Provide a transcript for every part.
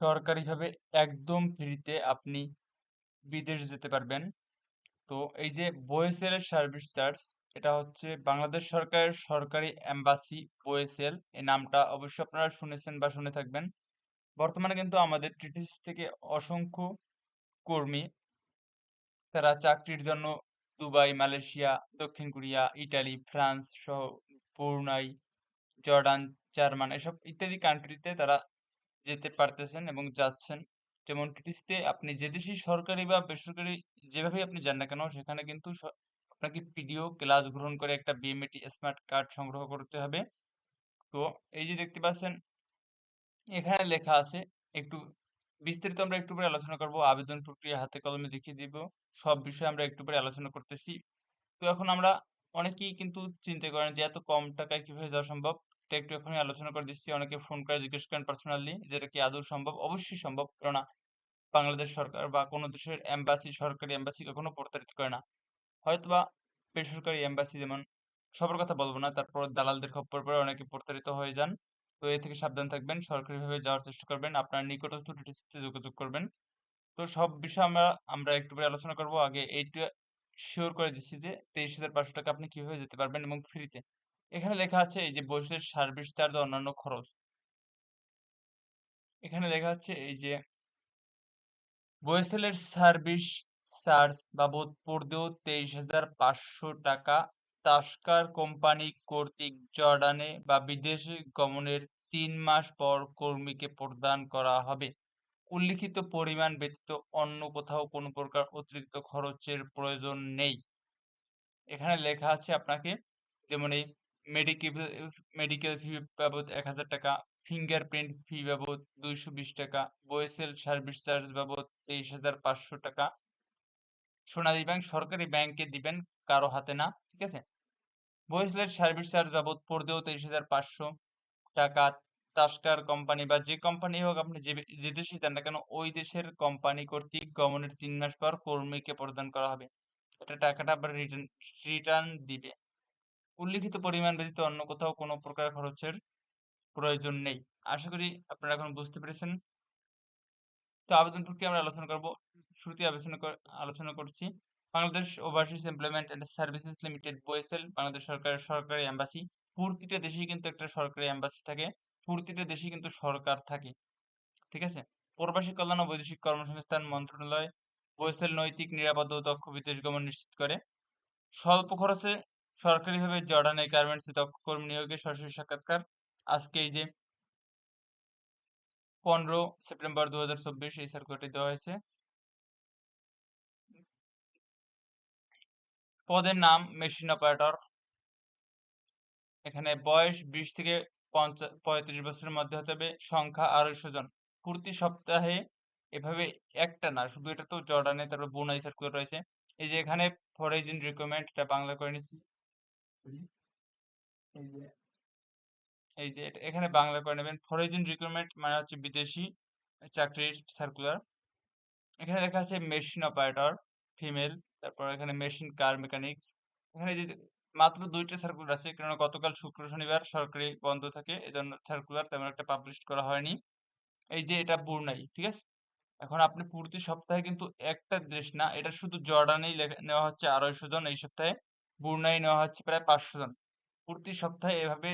সরকারিভাবে একদম ফ্রিতে আপনি বিদেশ যেতে পারবেন। তো এই যে বোয়েসেলের সার্ভিস চার্জ, এটা হচ্ছে বাংলাদেশ সরকারের সরকারি এম্বাসি বোয়েসেল। এই নামটা অবশ্যই আপনারা শুনেছেন বা শুনে থাকবেন। বর্তমানে কিন্তু আমাদের টিটিসি থেকে অসংখ্য কর্মী, তারা চাকরির জন্য দুবাই, মালয়েশিয়া, দক্ষিণ কোরিয়া, ইটালি, ফ্রান্স সহ ব্রুনাই জর্ডান, জার্মান এসব ইত্যাদি কান্ট্রিতে তারা যেতে পারতেছেন এবং যাচ্ছেন। যেমন টিটিসিতে আপনি যে দেশেই সরকারি বা বেসরকারি যেভাবেই আপনি যান না কেন, সেখানে কিন্তু আপনাকে পিডিও ক্লাস গ্রহণ করে একটা বিএমএটি স্মার্ট কার্ড সংগ্রহ করতে হবে। তো এই যে দেখতে পাচ্ছেন, এখানে লেখা আছে, একটু বিস্তারিত আমরা একটু পরে আলোচনা করব। আবেদন প্রক্রিয়া হাতে কলমে দেখিয়ে দিব। সব বিষয়ে আমরা একটু পরে আলোচনা করতেছি। তো এখন আমরা অনেকেই কিন্তু চিন্তা করেন যে এত কম টাকায় কীভাবে যাওয়া সম্ভব? এটা একটু এখনই আলোচনা করে দিচ্ছি। অনেকে ফোন করে জিজ্ঞেস করেন পার্সোনালি যেটা কি আদৌ সম্ভব? অবশ্যই সম্ভব। কেননা বাংলাদেশ সরকার বা কোনো দেশের এম্বাসি সরকারি এম্বাসি কখনো প্রতারিত করে না। হয়তোবা বেসরকারি এম্বাসি যেমন, সবার কথা বলব না। তারপর দালালদের খপ্পর পরে অনেকে প্রতারিত হয়ে যান। তো এ থেকে সাবধান থাকবেন, সরকারিভাবে যাওয়ার চেষ্টা করবেন। আপনার নিকটস্থ টিটিসিতে যোগাযোগ করবেন। তো সব বিষয়ে আমরা আমরা একটু পরে আলোচনা করব। আগে এইটা শিওর করে দিচ্ছি যে তেইশ হাজার পাঁচশো টাকা আপনি কীভাবে যেতে পারবেন এবং ফ্রিতে এখানে লেখা আছে এই যে বৈশ্বিক সার্ভিস চার্জ অন্যান্য খরচ। এখানে লেখা আছে এই যে বয়েসেলের সার্ভিস চার্জ বাবদ পড়তেও তেইশ হাজার পাঁচশো টাকা তাস্কার কোম্পানি কর্তৃক জর্ডানে বা বিদেশে গমনের তিন মাস পর কর্মীকে প্রদান করা হবে। উল্লিখিত পরিমাণ ব্যতীত অন্য কোথাও কোনো প্রকার অতিরিক্ত খরচের প্রয়োজন নেই। এখানে লেখা আছে আপনাকে, যেমন এই মেডিকেল মেডিকেল ফি বাবদ এক হাজার টাকা ফিঙ্গারপ্রিন্ট ফি বাবদ দুইশো বিশ টাকা বয়েসেল সার্ভিস চার্জ বাবদ তেইশ হাজার পাঁচশো টাকা। সোনালী ব্যাংক সরকারি ব্যাংকে দিবেন কারও হাতে না, ঠিক আছে? বয়েসেলের সার্ভিস চার্জ বাবদ পড়তেও তেইশ হাজার পাঁচশো টাকা। তাস্কার কোম্পানি বা যে কোম্পানি হোক আপনি যে যে দেশে যান না কেন, ওই দেশের কোম্পানি কর্তৃক গমনের তিন মাস পর কর্মীকে প্রদান করা হবে। এটা টাকাটা আবার রিটার্ন রিটার্ন দিবে। উল্লিখিত পরিমাণ ব্যতীত অন্য কোথাও কোনো প্রকার খরচের প্রয়োজন নেই। আশা করি আপনারা এখন বুঝতে পেরেছেন। তো আবেদন প্রক্রিয়া আমরা আলোচনা করব। শুরুতে আলোচনা আলোচনা করছি। Bangladesh overseas employment and services limited BOESL Bangladesh সরকারের সরকারি এম্বাসি প্রতিটা দেশেই কিন্তু একটা সরকারি এম্বাসি থাকে। প্রতিটা দেশেই কিন্তু সরকার থাকে। ঠিক আছে? প্রবাসী কল্যাণ ও বৈদেশিক কর্মসংস্থান মন্ত্রণালয় বোয়েসেল নৈতিক, নিরাপদ ও দক্ষ বিদেশ গমন নিশ্চিত করে। স্বল্প খরচে সরকারিভাবে জর্ডানে গার্মেন্টসে দক্ষ কর্মী নিয়োগে সরাসরি সাক্ষাৎকার। আজকে এই যে পনেরো সেপ্টেম্বর দু এই সার্কুলারটি দেওয়া হয়েছে। পদের নাম মেশিন অপারেটর। এখানে বয়স বিশ থেকে পঁয়ত্রিশ বছরের মধ্যে হতে হবে, সংখ্যা আড়াইশো জন। প্রতি সপ্তাহে এভাবে একটা না, শুধু এটা তো জর্ডানে তারপর বুনাই সার্কুলার রয়েছে। এই যে এখানে ফরেজিন রিকোয়ারমেন্ট এটা বাংলা করে নিচ্ছি। এই যে এখানে বাংলা করে নেবেন ফরেজিন রিক্রুটমেন্ট মানে হচ্ছে বিদেশি চাকরির সার্কুলার এখানে লেখা আছে মেশিন অপারেটর ফিমেল তারপর এখানে মেশিন কার মেকানিক্স এখানে যে মাত্র দুইটা সার্কুলার আছে কারণ গতকাল শুক্র শনিবার সরকারি বন্ধ থাকে, এজন্য সার্কুলার তেমন একটা পাবলিশ করা হয়নি। এই যে এটা বুরনাই ঠিক আছে? এখন আপনি প্রতি সপ্তাহে কিন্তু একটা দেশ না, এটা শুধু জর্ডানেই নেওয়া হচ্ছে আড়াইশো জন এই সপ্তাহে। বুরনাই নেওয়া হচ্ছে প্রায় পাঁচশো জন। প্রতি সপ্তাহে এভাবে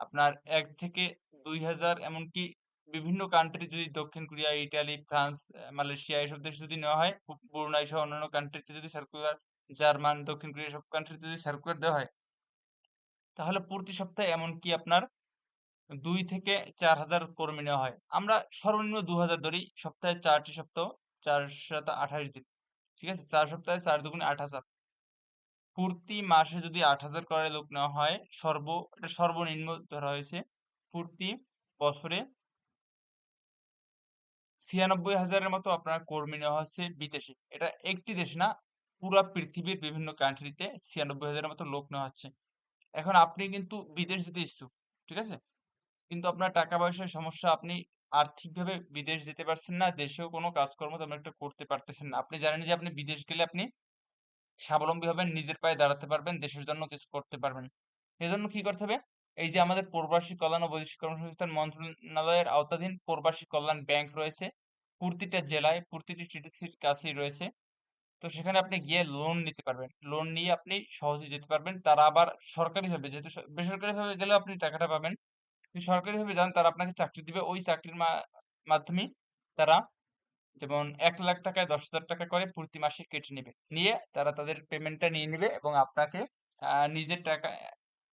আপনার এক থেকে দুই হাজার এমনকি বিভিন্ন কান্ট্রি যদি দক্ষিণ কোরিয়া, ইটালি, ফ্রান্স মালয়েশিয়া এসব দেশে যদি নেওয়া হয় ব্রুনাই সহ অন্যান্য কান্ট্রিতে যদি সার্কুলার জার্মান, দক্ষিণ কোরিয়া সব কান্ট্রিতে যদি সার্কুলার দেওয়া হয়, তাহলে প্রতি সপ্তাহে এমনকি আপনার দুই থেকে চার হাজার কর্মী নেওয়া হয়। আমরা সর্বনিম্ন দু হাজার ধরি, সপ্তাহে চারটি সপ্তাহ, চার শত আঠাশ দিন। ঠিক আছে? চার সপ্তাহে চার দুগুণে আট হাজার। প্রতি মাসে যদি আট হাজার করে লোক নেওয়া হয়, সর্ব, এটা সর্বনিম্ন ধরা হয়েছে। প্রতি বছরে ছিয়ানব্বই হাজারের মতো আপনার কর্মী নেওয়া হচ্ছে বিদেশে। এটা একটি দেশ না, পুরা পৃথিবীর বিভিন্ন কান্ট্রিতে ছিয়ানব্বই হাজারের মতো লোক নেওয়া হচ্ছে। এখন আপনি কিন্তু বিদেশ যেতে ইচ্ছুক, ঠিক আছে? কিন্তু আপনার টাকা পয়সার সমস্যা, আপনি আর্থিকভাবে বিদেশ যেতে পারছেন না, দেশেও কোনো কাজকর্ম তেমন একটা করতে পারতেছেন না। আপনি জানেন যে আপনি বিদেশ গেলে আপনি স্বাবলম্বী হবেন নিজের পায়ে দাঁড়াতে পারবেন, দেশের জন্য কিছু করতে পারবেন। এজন্য কি করতে হবে? এই যে আমাদের প্রবাসী কল্যাণ ও বৈদেশিক কর্মসংস্থান মন্ত্রণালয়ের আওতাধীন প্রবাসী কল্যাণ ব্যাংক রয়েছে। প্রতিটা জেলায় প্রতিটি টিটিসির কাছেই রয়েছে। তো সেখানে আপনি গিয়ে লোন নিতে পারবেন। লোন নিয়ে আপনি সহজে যেতে পারবেন। তারা আবার সরকারিভাবে যেহেতু বেসরকারিভাবে গেলেও আপনি টাকাটা পাবেন। সরকারিভাবে যান, তারা আপনাকে চাকরি দিবে। ওই চাকরির মা- মাধ্যমেই তারা যেমন এক লাখ টাকায় দশ হাজার টাকা করে প্রতি মাসে কেটে নেবে। নিয়ে তারা তাদের পেমেন্টটা নিয়ে নেবে এবং আপনাকে নিজের টাকা,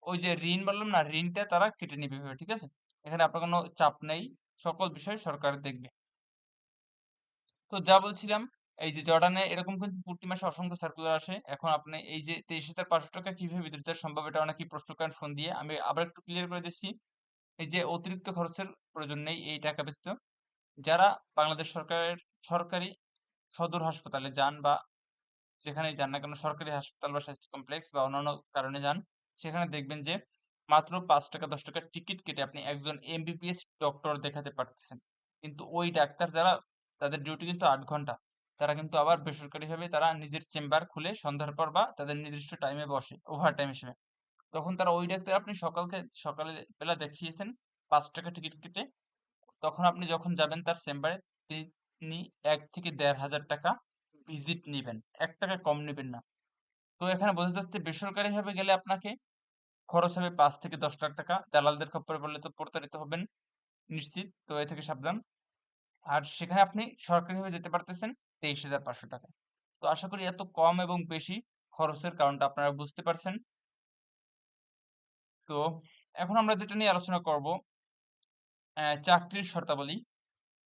ওই যে ঋণ বললাম না, ঋণটা তারা কেটে নেবে ঠিক আছে? এখানে আপনার কোনো চাপ নেই, সকল বিষয় সরকার দেখবে। তো যা বলছিলাম, এই যে জর্ডানে এরকম কিন্তু প্রতি মাসে অসংখ্য সার্কুলার আসে। এখন আপনি এই যে তেইশ হাজার পাঁচশো টাকা কীভাবে বিদ্যুৎ সম্ভব, এটা অনেকেই প্রশ্ন করেন ফোন দিয়ে। আমি আবার একটু ক্লিয়ার করে দিচ্ছি, এই যে অতিরিক্ত খরচের প্রয়োজন নেই, এই টাকা ব্যতীত। যারা বাংলাদেশ সরকারের, সরকারি সদর হাসপাতালে যান বা যেখানেই যান না কেন সরকারি হাসপাতাল বা স্বাস্থ্য কমপ্লেক্স বা অন্যান্য কারণে যান, সেখানে দেখবেন যে মাত্র পাঁচ টাকা, দশ টাকার টিকিট কেটে আপনি একজন এমবিবিএস ডক্টর দেখাতে পারতেছেন। কিন্তু ওই ডাক্তার যারা, তাদের ডিউটি কিন্তু আট ঘণ্টা। তারা কিন্তু আবার বেসরকারিভাবে তারা নিজের চেম্বার খুলে সন্ধ্যার পর বা তাদের নির্দিষ্ট টাইমে বসে ওভার টাইম হিসেবে। তখন তারা ওই ডাক্তার আপনি সকালকে, সকালে বেলা দেখিয়েছেন, পাঁচ টাকা টিকিট কেটে তখন আপনি যখন যাবেন তার চেম্বারে, তিনি এক থেকে দেড় হাজার টাকা ভিজিট নেবেন। এক টাকা কম নেবেন না। তো এখানে বোঝা যাচ্ছে বেসরকারি ভাবে গেলে আপনাকে খরচ হবে পাঁচ থেকে দশ লাখ টাকা। দালালদের খপ্পরে পড়লে তো প্রতারিত হবেন নিশ্চিত। তো এ থেকে সাবধান। আর সেখানে আপনি সরকারিভাবে যেতে পারতেছেন তেইশ হাজার পাঁচশো টাকা তো আশা করি এত কম এবং বেশি খরচের কারণটা আপনারা বুঝতে পারছেন। তো এখন আমরা যেটা নিয়ে আলোচনা করব চাকরির শর্তাবলী।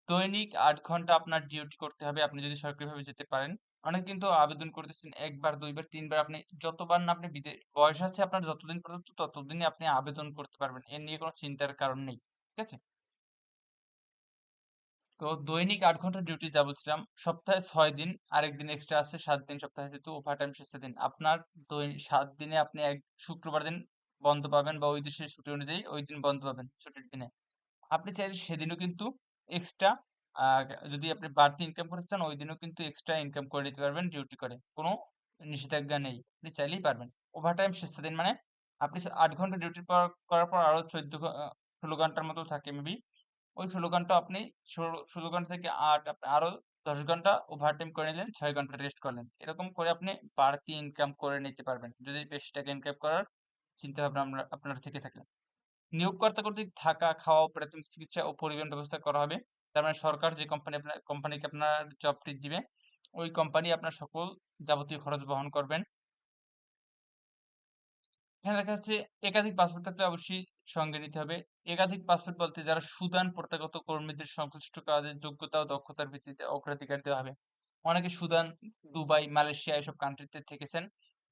দৈনিক আট ঘণ্টা আপনার ডিউটি করতে হবে। আপনি যদি সরকারিভাবে যেতে পারেন। অনেক কিন্তু আবেদন করতেছেন একবার, দুইবার, তিনবার। আপনি যতবার না আপনি বয়স আছে আপনার যতদিন পর্যন্ত ততদিনই আপনি আবেদন করতে পারবেন। এ নিয়ে কোনো চিন্তার কারণ নেই। ঠিক আছে? তো দৈনিক আট ঘণ্টা ডিউটি যা বলছিলাম, সপ্তাহে ছয় দিন, আরেক দিন এক্সট্রা আছে, সাত দিন সপ্তাহে যেহেতু ওভার টাইম শেষে দিন। আপনার সাত দিনে আপনি এক শুক্রবার দিন বন্ধ পাবেন বা ওই দেশের ছুটি অনুযায়ী ওই দিন বন্ধ পাবেন ছুটির দিনে। আপনি চাইলে সেদিনও কিন্তু এক্সট্রা যদি আপনি বাড়তি ইনকাম করতে চান ওই দিনও কিন্তু এক্সট্রা ইনকাম করে নিতে পারবেন ডিউটি করে। কোনো নিষেধাজ্ঞা নেই। আপনি চাইলেই পারবেন। ওভার টাইম শেষ দিন মানে আপনি আট ঘণ্টা ডিউটি করার পর আরও চোদ্দ ষোলো ঘণ্টার মতো থাকে মেবি ওই ষোলো ঘণ্টা আপনি ষোলো ঘণ্টা থেকে আট, আপনি আরও দশ ঘণ্টা ওভার টাইম করে নিলেন, ছয় ঘণ্টা রেস্ট করলেন। এরকম করে আপনি বাড়তি ইনকাম করে নিতে পারবেন। যদি বেশি টাকা ইনকাম করার চিন্তা ভাবনা আপনার থেকে থাকে। নিয়োগকর্তা কর্তৃক থাকা, খাওয়া, প্রাথমিক চিকিৎসা ও পরিবহন ব্যবস্থা করা হবে। তার মানে সরকার যে কোম্পানি আপনার কোম্পানিকে আপনার জবটি দিবে, ওই কোম্পানি আপনার সকল যাবতীয় খরচ বহন করবেন। এখানে দেখা যাচ্ছে একাধিক পাসপোর্ট থাকলে অবশ্যই সঙ্গে নিতে হবে। একাধিক পাসপোর্ট বলতে যারা সুদান প্রত্যাগত কর্মীদের সংশ্লিষ্ট কাজের যোগ্যতা ও দক্ষতার ভিত্তিতে অগ্রাধিকার দেওয়া হবে। অনেকে সুদান, দুবাই, মালয়েশিয়া এসব কান্ট্রিতে থেকেছেন।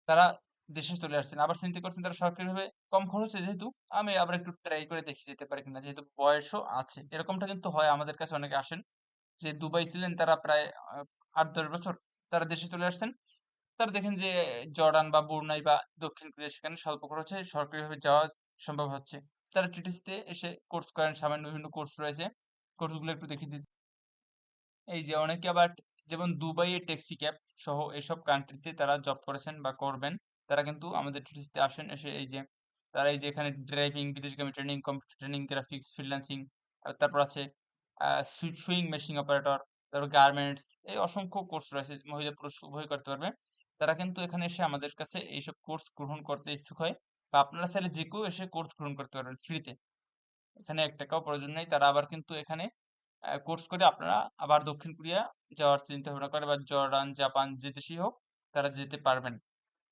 তারা দেশে চলে আসছেন। আবার চিন্তা করছেন তারা সরকারিভাবে কম খরচে, যেহেতু আমি আবার একটু ট্রাই করে দেখি যেতে পারি কিনা, যেহেতু বয়সও আছে। এরকমটা কিন্তু হয়, আমাদের কাছে অনেকে আসেন যে দুবাই ছিলেন তারা প্রায় আট দশ বছর তারা দেশে চলে আসছেন। তারা দেখেন যে জর্ডান বা ব্রুনাই বা দক্ষিণ কোরিয়া সেখানে স্বল্প খরচে সরকারিভাবে যাওয়া সম্ভব হচ্ছে। তারা টিটিসিতে এসে কোর্স করেন, সামান্য বিভিন্ন কোর্স রয়েছে। কোর্সগুলো একটু দেখিয়ে দিচ্ছি এই যে অনেকে আবার, যেমন দুবাইয়ে ট্যাক্সি ক্যাব সহ এসব কান্ট্রিতে তারা জব করেছেন বা করবেন। তারা কিন্তু আমাদের টিটিসিতে আসেন, এসে এই যে তারা এই যে এখানে driving বিদেশগামী training computer training graphics freelancing তারপর আছে সুইং মেশিন অপারেটর তারপর গার্মেন্টস এই অসংখ্য কোর্স রয়েছে, মহিলা পুরুষ উভয় করতে পারবে। তারা কিন্তু এখানে এসে আমাদের কাছে এইসব কোর্স গ্রহণ করতে ইচ্ছুক হয় বা আপনারা চাইলে যে কেউ এসে কোর্স গ্রহণ করতে পারবেন ফ্রিতে এখানে এক টাকাও প্রয়োজন নেই, তারা আবার কিন্তু এখানে কোর্স করে আপনারা আবার দক্ষিণ কোরিয়া যাওয়ার চিন্তা ভাবনা করে বা জর্ডান, জাপান, যে দেশেই হোক, তারা যেতে পারবেন।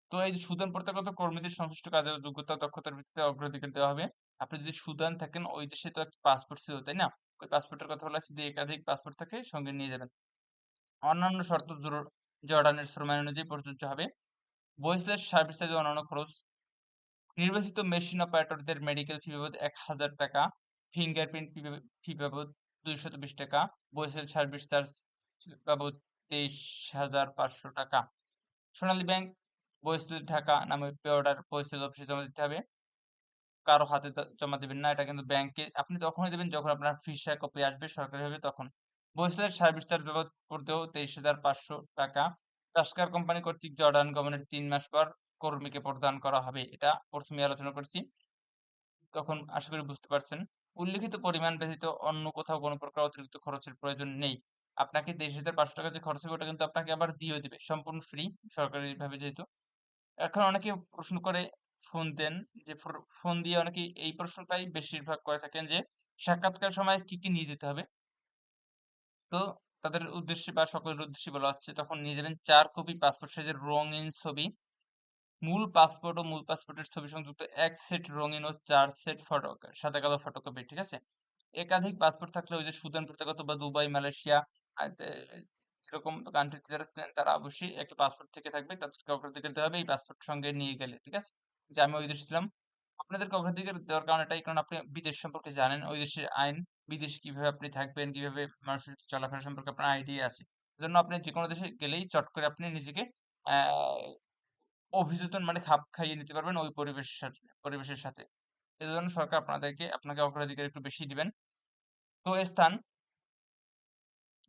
তো এই যে সুদান প্রত্যাগত কর্মীদের সংশ্লিষ্ট কাজের যোগ্যতা, দক্ষতার ভিত্তিতে অগ্রাধিকার দেওয়া হবে। আপনি যদি সুদান থাকেন, ওই দেশে তো পাসপোর্ট ছিল, তাই না? ওই পাসপোর্টের কথা বলা যদি একাধিক পাসপোর্ট থাকে, সঙ্গে নিয়ে যাবেন। অন্যান্য শর্ত জোর- জর্ডানের শ্রমায়ন অনুযায়ী প্রযোজ্য হবে। বহিঃশ্লেষ সার্ভিস চার্জ অন্যান্য খরচ। নির্বাচিত মেশিন অপারেটরদের মেডিকেল ফি বাবদ এক হাজার টাকা ফিঙ্গারপ্রিন্ট ফি বাবদ দুইশত বিশ টাকা বহিঃশ্লেষ সার্ভিস চার্জ বাবদ তেইশ হাজার পাঁচশো টাকা। সোনালী ব্যাংক বহিঃস্থিত ঢাকা নামে পে অর্ডার বহিঃস্থিত অফিসে জমা দিতে হবে। কারও হাতে জমা দিবেন না, এটা কিন্তু ব্যাংকে আপনি তখনই দেবেন যখন আপনার ফিসা কপি আসবে সরকারিভাবে তখন। বহিঃস্থিত সার্ভিস চার্জ বাবদ করতেও তেইশ হাজার পাঁচশো টাকা। টাস্কার কোম্পানি কর্তৃক জর্ডান গভর্নমেন্ট তিন মাস পর কর্মীকে প্রদান করা হবে, এটা প্রথমে আলোচনা করছি। তখন আশা করি বুঝতে পারছেন। উল্লিখিত পরিমাণ ব্যতীত অন্য কোথাও কোনো প্রকার অতিরিক্ত খরচের প্রয়োজন নেই। আপনাকে তেইশ হাজার পাঁচশো টাকা যে খরচ হবে, ওটা কিন্তু আপনাকে আবার দিয়ে দিবে। সম্পূর্ণ ফ্রি সরকারি ভাবে যেহেতু। এখন অনেকে প্রশ্ন করে ফোন দেন যে ফোন দিয়ে অনেকে এই প্রশ্নটাই বেশিরভাগ করে থাকেন যে, সাক্ষাৎকার সময় কি কি নিয়ে যেতে হবে? তো তাদের উদ্দেশ্যে বা সকলের উদ্দেশ্যে বলা হচ্ছে, তখন নিয়ে যাবেন চার কপি পাসপোর্ট সাইজের রঙিন ছবি। মূল পাসপোর্ট ও মূল পাসপোর্টের ছবি সংযুক্ত, এক সেট রঙিন ও চার সেট ফটো সাদা কালো ফটোকপি ঠিক আছে? একাধিক পাসপোর্ট থাকলে ওই যে সুদান প্রত্যাগত বা দুবাই, মালয়েশিয়া এরকম কান্ট্রিতে যারা ছিলেন তারা অবশ্যই একটা পাসপোর্ট থেকে থাকবে। তাদেরকে অগ্রাধিকার দেওয়া হবে, এই পাসপোর্ট সঙ্গে নিয়ে গেলে, ঠিক আছে? যে আমি ওই দেশে ছিলাম। আপনাদেরকে অগ্রাধিকার দেওয়ার কারণ এটাই, কারণ আপনি বিদেশ সম্পর্কে জানেন, ওই দেশের আইন, বিদেশে কীভাবে আপনি থাকবেন, কীভাবে মানুষের চলাফেরা সম্পর্কে আপনার আইডিয়া আছে। জন্য আপনি যে কোনো দেশে গেলেই চট করে আপনি নিজেকে অভিযোজন মানে খাপ খাইয়ে নিতে পারবেন ওই পরিবেশের সাথে পরিবেশের সাথে। এজন্য সরকার আপনাদেরকে, আপনাকে অগ্রাধিকার একটু বেশি দিবেন। তো স্থান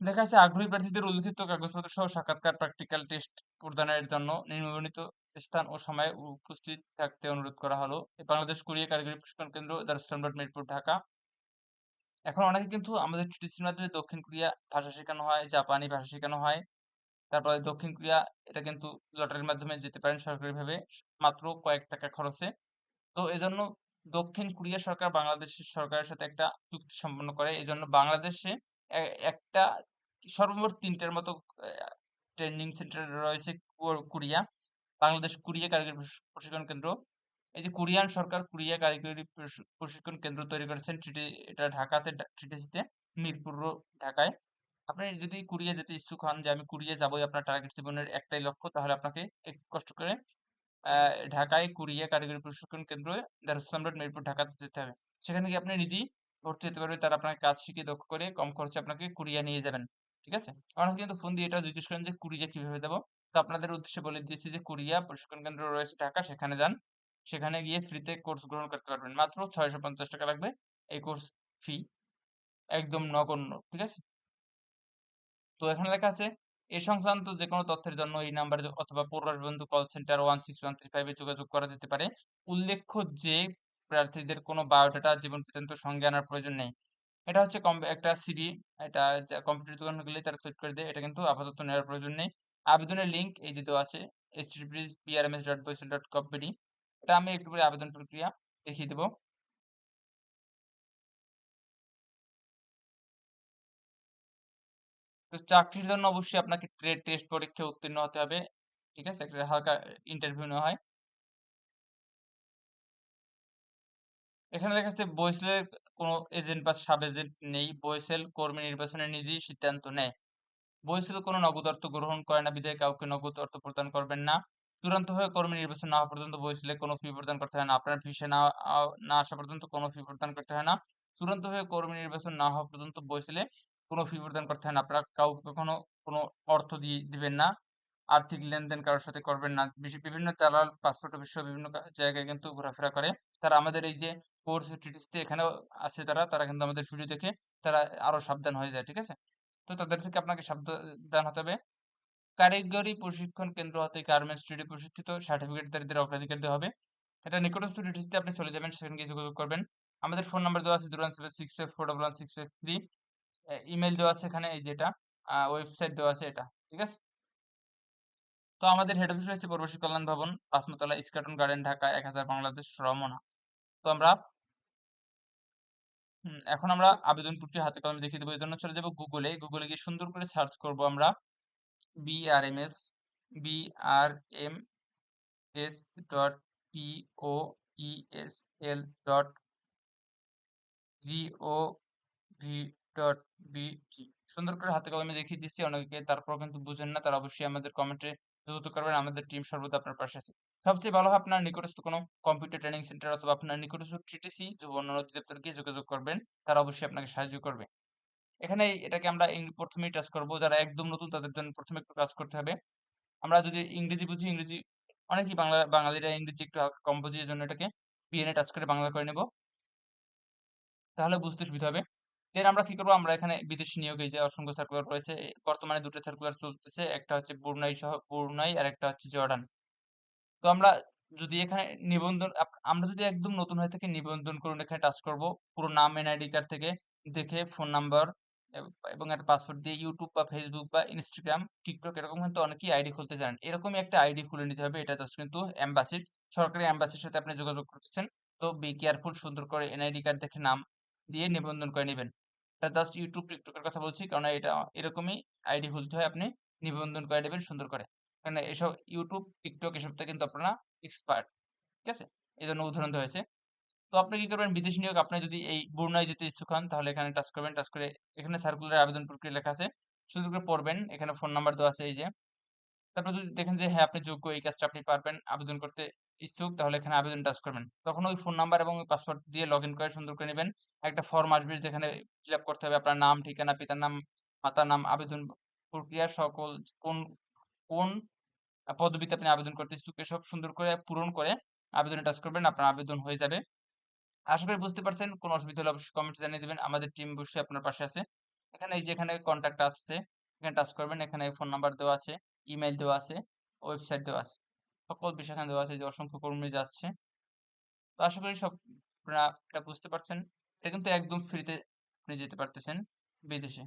লেখা আছে আগ্রহী প্রার্থীদের উল্লিখিত কাগজপত্র সহ সাক্ষাৎকার প্র্যাকটিক্যাল টেস্ট প্রদানের জন্য নিম্নবর্ণিত স্থান ও সময়ে উপস্থিত থাকতে অনুরোধ করা হলো। বাংলাদেশ কোরিয়া কারিগরি প্রশিক্ষণ কেন্দ্র দারুস্তান মিরপুর, ঢাকা। এখন অনেকে কিন্তু আমাদের টিটিসির মাধ্যমে দক্ষিণ কোরিয়া ভাষা শেখানো হয়, জাপানি ভাষা শেখানো হয়। তারপরে দক্ষিণ কোরিয়া, এটা কিন্তু লটারির মাধ্যমে যেতে পারেন সরকারিভাবে, মাত্র কয়েক টাকা খরচে। তো এজন্য দক্ষিণ কোরিয়া সরকার বাংলাদেশের সরকারের সাথে একটা চুক্তি সম্পন্ন করে। এই জন্য বাংলাদেশে একটা সর্বমোট তিনটার মতো ট্রেনিং সেন্টার রয়েছে কোরিয়া বাংলাদেশ কোরিয়া কারিগরি প্রশিক্ষণ কেন্দ্র। এই যে কোরিয়ান সরকার কোরিয়া কারিগরি প্রশিক্ষণ কেন্দ্র তৈরি করেছেন এটা ঢাকাতে টিটিসিতে মিরপুর ঢাকায়। আপনি যদি কোরিয়া যেতে ইচ্ছুক হন যে আমি কোরিয়া যাবোই আপনার টার্গেট জীবনের একটাই লক্ষ্য, তাহলে আপনাকে একটু কষ্ট করে ঢাকায় কোরিয়া কারিগরি প্রশিক্ষণ কেন্দ্র রোড মিরপুর, ঢাকাতে যেতে হবে। সেখানে গিয়ে আপনি নিজেই ভর্তি হতে পারবে। তারা আপনাকে কাজ শিখিয়ে দক্ষ করে কম খরচে আপনাকে কুরিয়া নিয়ে যাবেন, ঠিক আছে? অনেকে কিন্তু ফোন দিয়ে এটাও জিজ্ঞেস করেন যে কুরিয়া কীভাবে যাব? তো আপনাদের উদ্দেশ্যে বলে দিয়েছি যে, কুরিয়া প্রশিক্ষণ কেন্দ্র রয়েছে ঢাকা, সেখানে যান। সেখানে গিয়ে ফ্রিতে কোর্স গ্রহণ করতে পারবেন। মাত্র ছয়শো পঞ্চাশ টাকা লাগবে এই কোর্স ফি। একদম নগণ্য, ঠিক আছে? তো এখানে লেখা আছে, এ সংক্রান্ত যে কোনো তথ্যের জন্য এই নাম্বার অথবা পূর্বাস বন্ধু call centre one six one three ফাইভে যোগাযোগ করা যেতে পারে। উল্লেখ্য যে প্রার্থীদের কোনো বায়োডাটা জীবন বৃত্তান্ত সঙ্গে আনার প্রয়োজন নেই। এটা হচ্ছে একটা সিবি এটা কম্পিউটার দোকান গেলে তারা সেট করে দেয়, এটা কিন্তু আপাতত নেওয়ার প্রয়োজন নেই। আবেদনের লিঙ্ক এই যে দেওয়া আছে এইচটিটিপিএস পিআরএমএস ডট বইসেল ডট কপিডি এটা আমি একটু করে আবেদন প্রক্রিয়া দেখিয়ে দেবো। তো চাকরির জন্য অবশ্যই আপনাকে টেস্ট পরীক্ষা উত্তীর্ণ হতে হবে, ঠিক আছে? একটা হালকা ইন্টারভিউ নেওয়া হয়। এখানে দেখা যাচ্ছে বইসেলের কোনো এজেন্ট বা সাব এজেন্ট নেই। বইসেল কর্মী নির্বাচনে নিজেই সিদ্ধান্ত নেয়। বইসেল কোনো নগদ অর্থ গ্রহণ করে না বিধায় কাউকে নগদ অর্থ প্রদান করবেন না। চূড়ান্তভাবে কর্মী নির্বাচন না হওয়া পর্যন্ত বইসেলে কোনো ফি প্রদান করতে হয় না। আপনার ভিসা না না আসা পর্যন্ত কোনো ফি প্রদান করতে হয় না। চূড়ান্তভাবে কর্মী নির্বাচন না হওয়া পর্যন্ত বইসেলে কোনো ফি প্রদান করতে হয় না। আপনারা কাউকে কখনো কোনো অর্থ দিয়ে দিবেন না। আর্থিক লেনদেন কারোর সাথে করবেন না। বিভিন্ন দালাল পাসপোর্ট অফিস বিভিন্ন জায়গায় কিন্তু ঘোরাফেরা করে। তারা আমাদের এই যে কোর্স টিটিসিতে এখানেও আছে তারা তারা কিন্তু আমাদের ভিডিও দেখে তারা সাবধান হয়ে যায়, ঠিক আছে? তো তাদের থেকে আপনাকে সাবধান হতে হবে। কারিগরি প্রশিক্ষণ কেন্দ্র হতে গার্মেন্টস প্রশিক্ষিত অগ্রাধিকার দেওয়া হবে। এটা নিকটস্থ আপনি চলে যাবেন, সেখানে গিয়ে যোগাযোগ করবেন। আমাদের ফোন নাম্বার দেওয়া আছে one seven six five four one six five three email দেওয়া আছে এখানে, এই যেটা ওয়েবসাইট দেওয়া আছে এটা, ঠিক আছে? তো আমাদের হেড অফিস রয়েছে প্রবাসী কল্যাণ ভবন পাঁচমতলা ইস্কাটন গার্ডেন ঢাকা, এক হাজার বাংলাদেশ, রমনা। তো আমরা এখন আমরা আবেদন প্রক্রিয়া হাতে কলমে দেখিয়ে দেবো। জন্য চলে যাব গুগলে গুগলে গিয়ে সুন্দর করে সার্চ করব আমরা BRM S dot ESL dot gov dot BD সুন্দর করে হাতে কলমে দেখিয়ে দিচ্ছি। অনেকে তারপর কিন্তু বুঝেন না, তারা অবশ্যই আমাদের কমেন্টে যোগাযোগ করবেন, আমাদের টিম সর্বদা আপনার পাশে আছে। সবচেয়ে ভালো হয় আপনার নিকটস্থ কোনো কম্পিউটার ট্রেনিং সেন্টার অথবা আপনার নিকটস্থ টিটিসি যুব উন্নয়ন অধিদপ্তরকে যোগাযোগ করবেন, তারা অবশ্যই আপনাকে সাহায্য করবে। এখানে এটাকে আমরা প্রথমেই টাচ করব, যারা একদম নতুন তাদের জন্য প্রথমে একটু কাজ করতে হবে। আমরা যদি ইংরেজি বুঝি, ইংরেজি অনেকেই বাংলা, বাঙালিরা ইংরেজি একটু কম বুঝি জন্য এটাকে পিএনএ টাচ করে বাংলা করে নেব। তাহলে বুঝতে সুবিধা হবে। এর আমরা কি করব? আমরা এখানে বিদেশি নিয়োগে যে অসংখ্য সার্কুলার রয়েছে বর্তমানে দুটো সার্কুলার চলতেছে, একটা হচ্ছে বুরনাই সহ, বুরনাই আর একটা হচ্ছে জর্ডান। তো আমরা যদি এখানে নিবন্ধন আমরা যদি একদম নতুন হয়ে থাকি নিবন্ধন করুন, এখানে টাচ করব, পুরো নাম এনআইডি কার্ড থেকে দেখে ফোন নাম্বার এবং একটা পাসওয়ার্ড দিয়ে ইউটিউব বা ফেসবুক বা ইনস্টাগ্রাম টিকটক এরকম কিন্তু অনেকেই আইডি খুলতে চান এরকমই একটা আইডি খুলে নিতে হবে, এটা জাস্ট কিন্তু এম্বাসির সরকারি এম্বাসির সাথে আপনি যোগাযোগ করতেছেন। তো বি কেয়ারফুল সুন্দর করে এনআইডি কার্ড দেখে নাম দিয়ে নিবন্ধন করে নেবেন। এটা জাস্ট ইউটিউব টিকটকের কথা বলছি কারণ এটা এরকমই আইডি খুলতে হয়, আপনি নিবন্ধন করে নেবেন সুন্দর করে। কারণ এসব ইউটিউব টিকটক এসবতে কিন্তু আপনারা এক্সপার্ট ঠিক আছে? এই জন্য উদাহরণ দেওয়া হয়েছে। তো আপনি কি করবেন, বিদেশ নিয়োগ, আপনি যদি এই বুরনায় যেতে ইচ্ছুক হন, তাহলে এখানে টাচ করবেন টাচ করে এখানে সার্কুলার আবেদন প্রক্রিয়া লেখা আছে। সুন্দর করে পড়বেন, এখানে ফোন নাম্বার দেওয়া আছে এই যে। তারপর যদি দেখেন যে হ্যাঁ আপনি যোগ্য, এই কাজটা আপনি পারবেন আবেদন করতে ইচ্ছুক, তাহলে এখানে আবেদন টাচ করবেন। তখন ওই ফোন নাম্বার এবং পাসওয়ার্ড দিয়ে লগ ইন করে সুন্দর করে নেবেন। একটা ফর্ম আসবে যেখানে ফিল আপ করতে হবে আপনার নাম, ঠিকানা, পিতার নাম, মাতার নাম, আবেদন প্রক্রিয়া, সকল কোন কোন পদবিতে আপনি আবেদন করতে ইচ্ছুক, এসব সুন্দর করে পূরণ করে আবেদনে টাচ করবেন, আপনার আবেদন হয়ে যাবে। আশা করি বুঝতে পারছেন, কোনো অসুবিধা হলে অবশ্যই কমেন্ট জানিয়ে দেবেন। আমাদের টিম বসে আপনার পাশে আছে। এখানে এই যে এখানে কন্ট্যাক্ট আছে এখানে টাচ করবেন, এখানে ফোন নাম্বার দেওয়া আছে ইমেল দেওয়া আছে ওয়েবসাইট দেওয়া আছে। সকল বিষয় এখানে দেওয়া আছে যে অসংখ্য কর্মী যাচ্ছে। তো আশা করি সব আপনারা এটা বুঝতে পারছেন। এটা কিন্তু একদম ফ্রিতে আপনি যেতে পারতেছেন বিদেশে।